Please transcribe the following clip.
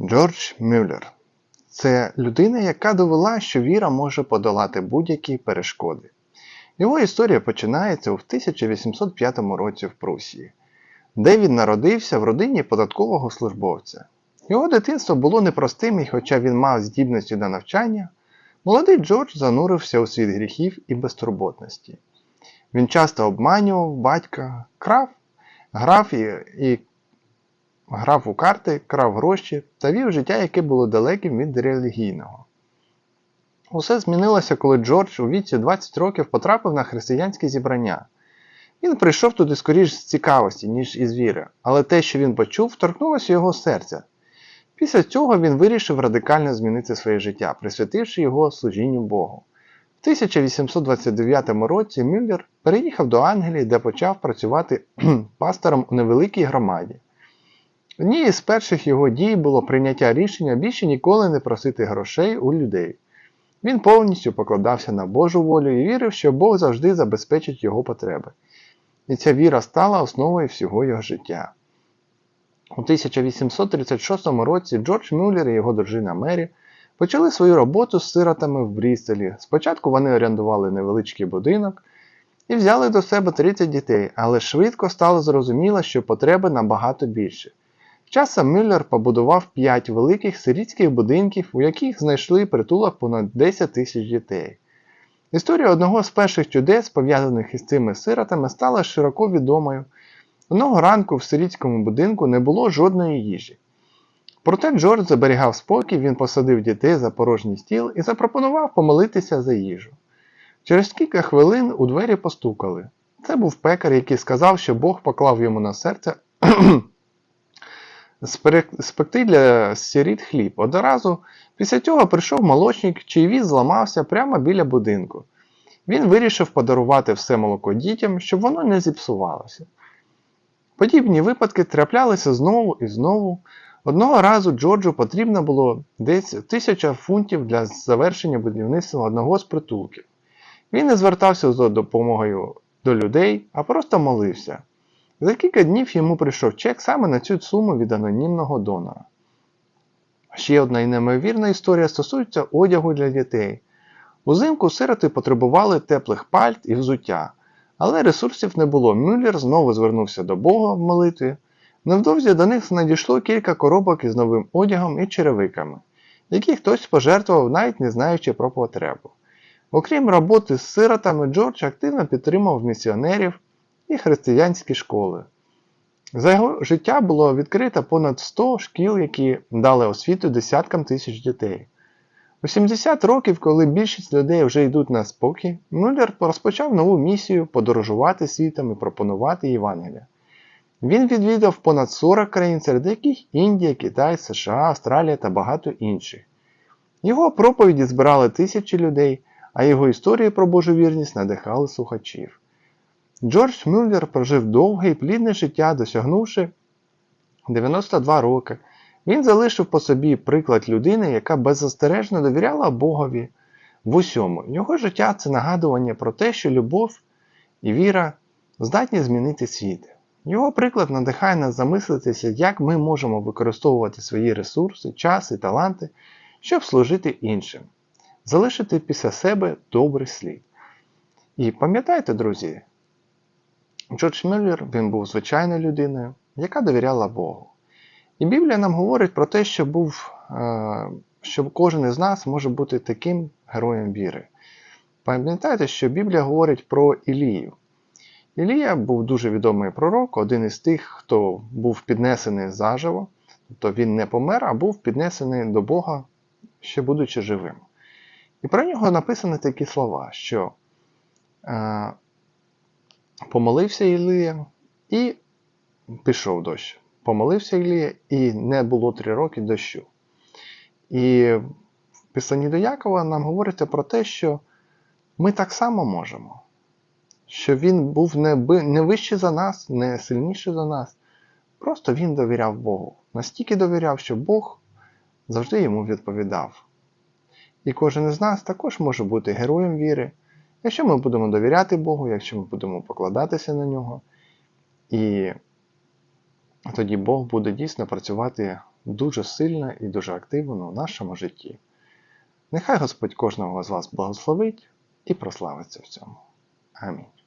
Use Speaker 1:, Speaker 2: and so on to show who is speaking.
Speaker 1: Джордж Мюллер це людина, яка довела, що віра може подолати будь-які перешкоди. Його історія починається у 1805 році в Прусії, де він народився в родині податкового службовця. Його дитинство було непростим, і хоча він мав здібності до навчання, молодий Джордж занурився у світ гріхів і безтурботності. Він часто обманював батька, крав, грав і, і грав у карти, крав гроші та вів життя, яке було далеким від релігійного. Усе змінилося, коли Джордж у віці 20 років потрапив на християнське зібрання. Він прийшов туди скоріш з цікавості, ніж із віри, але те, що він почув, торкнулося його серця. Після цього він вирішив радикально змінити своє життя, присвятивши його служінню Богу. В 1829 році Мюллер переїхав до Англії, де почав працювати пастором у невеликій громаді. Однією з перших його дій було прийняття рішення більше ніколи не просити грошей у людей. Він повністю покладався на Божу волю і вірив, що Бог завжди забезпечить його потреби. І ця віра стала основою всього його життя. У 1836 році Джордж Мюллер і його дружина Мері почали свою роботу з сиротами в Брістолі. Спочатку вони орендували невеличкий будинок і взяли до себе 30 дітей, але швидко стало зрозуміло, що потреби набагато більше. Часом Мюллер побудував 5 великих сирітських будинків, у яких знайшли притулок понад 10 тисяч дітей. Історія одного з перших чудес, пов'язаних із цими сиротами, стала широко відомою. Одного ранку в сирітському будинку не було жодної їжі. Проте Джордж заберігав спокій, він посадив дітей за порожній стіл і запропонував помолитися за їжу. Через кілька хвилин у двері постукали. Це був пекар, який сказав, що Бог поклав йому на серце спекти для сиріт хліб. Одразу після цього прийшов молочник, чий віз зламався прямо біля будинку. Він вирішив подарувати все молоко дітям, щоб воно не зіпсувалося. Подібні випадки траплялися знову і знову. Одного разу Джорджу потрібно було десь тисяча фунтів для завершення будівництва одного з притулків. Він не звертався за допомогою до людей, а просто молився. За кілька днів йому прийшов чек саме на цю суму від анонімного донора. Ще одна і неймовірна історія стосується одягу для дітей. Узимку сироти потребували теплих пальт і взуття, але ресурсів не було. Мюллер знову звернувся до Бога в молитві. Невдовзі до них надійшло кілька коробок із новим одягом і черевиками, які хтось пожертвував, навіть не знаючи про потребу. Окрім роботи з сиротами, Джордж активно підтримав місіонерів і християнські школи. За його життя було відкрито понад 100 шкіл, які дали освіту десяткам тисяч дітей. У 70 років, коли більшість людей вже йдуть на спокій, Мюллер розпочав нову місію подорожувати світом і пропонувати Євангелія. Він відвідав понад 40 країн, серед яких Індія, Китай, США, Австралія та багато інших. Його проповіді збирали тисячі людей, а його історії про Божу вірність надихали слухачів. Джордж Мюллер прожив довге і плідне життя, досягнувши 92 роки. Він залишив по собі приклад людини, яка беззастережно довіряла Богові в усьому. Його життя це нагадування про те, що любов і віра здатні змінити світ. Його приклад надихає нас замислитися, як ми можемо використовувати свої ресурси, час і таланти, щоб служити іншим, залишити після себе добрий слід. І пам'ятайте, друзі, Джордж Мюллер він був звичайною людиною, яка довіряла Богу. І Біблія нам говорить про те, що був, е, що кожен із нас може бути таким героєм віри. Пам'ятайте, що Біблія говорить про Ілію. Ілія був дуже відомий пророк, один із тих, хто був піднесений заживо, тобто він не помер, а був піднесений до Бога, ще будучи живим. І про нього написані такі слова, що е, помолився Ілія і пішов дощ. Помолився Ілія, і не було три роки дощу. І в Писанні до Якова нам говориться про те, що ми так само можемо що він був не, не вищий за нас, не сильніший за нас. Просто він довіряв Богу. Настільки довіряв, що Бог завжди йому відповідав. І кожен із нас також може бути героєм віри, якщо ми будемо довіряти Богу, якщо ми будемо покладатися на нього. І тоді Бог буде дійсно працювати дуже сильно і дуже активно в нашому житті. Нехай Господь кожного з вас благословить і прославиться в цьому. Амінь.